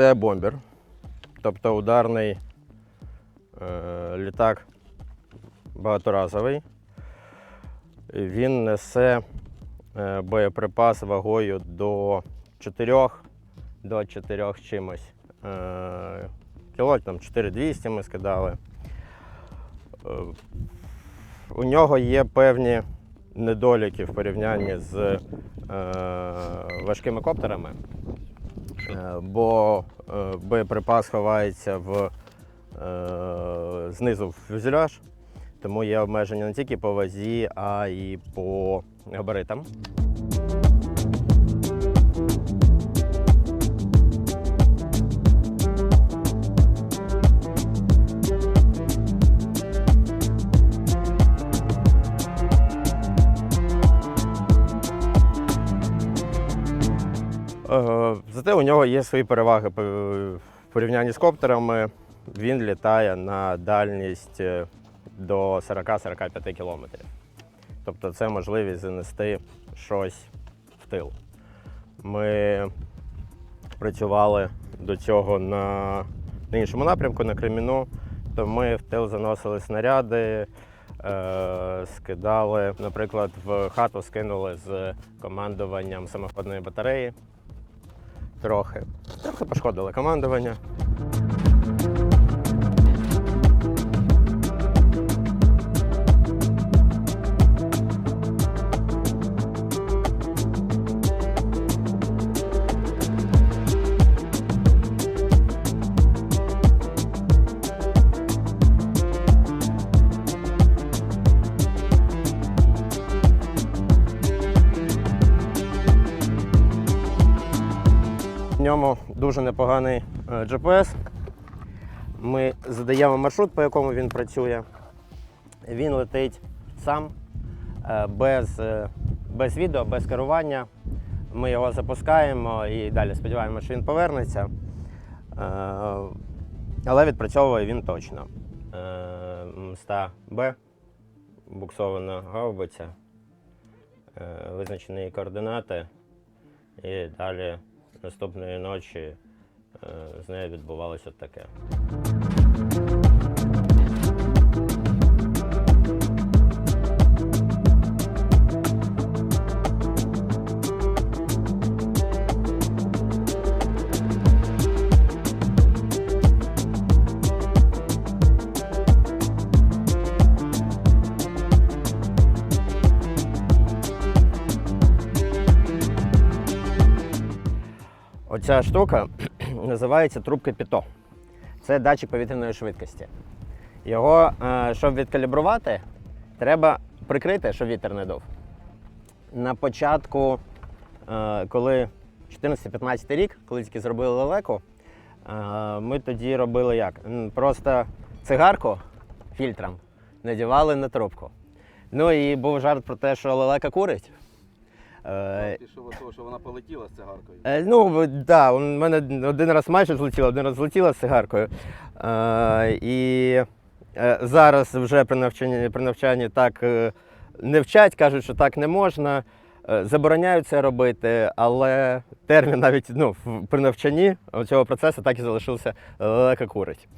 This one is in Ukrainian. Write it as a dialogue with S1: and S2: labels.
S1: Це бомбер, тобто ударний е, літак багаторазовий. Він несе е, боєприпас вагою до 4 до 4 чимось. Е, кіло, там 4200 ми скидали. Е, у нього є певні недоліки в порівнянні з е, важкими коптерами, бо е, боєприпас ховається в, е, знизу в фюзеляж, тому є обмеження не тільки по вазі, а й по габаритам. Зате у нього є свої переваги в порівнянні з коптерами. Він літає на дальність е, до 40-45 кілометрів. Тобто це можливість занести щось в тил. Ми працювали до цього на, на іншому напрямку, на Креміну, то ми в тил заносили снаряди, е, скидали, наприклад, в хату скинули з командуванням самоходної батареї трохи. Трохи пошкодили командування. В ньому дуже непоганий е, GPS. Ми задаємо маршрут, по якому він працює. Він летить сам, е, без, е, без відео, без керування. Ми його запускаємо і далі сподіваємося, що він повернеться. Але відпрацьовує він точно. Мста Б, буксована гаубиця, визначені координати. І далі наступної ночі е, з нею відбувалося таке. Оця штука називається трубка Піто. Це датчик повітряної швидкості. Його, е, щоб відкалібрувати, треба прикрити, щоб вітер не дув. На початку, е, коли 14-15 рік, коли тільки зробили лелеку, е, ми тоді робили як? Просто цигарку фільтром надівали на трубку. Ну і був жарт про те, що лелека курить. Е,
S2: Пішов від того, що вона полетіла з цигаркою.
S1: Е, Ну, так, у мене один раз майже злетіло, один раз злетіла з цигаркою. Е, і е, зараз вже при навчанні, при навчанні так е, не вчать, кажуть, що так не можна. Е, забороняють це робити, але термін навіть ну, при навчанні цього процесу так і залишився лелека курить.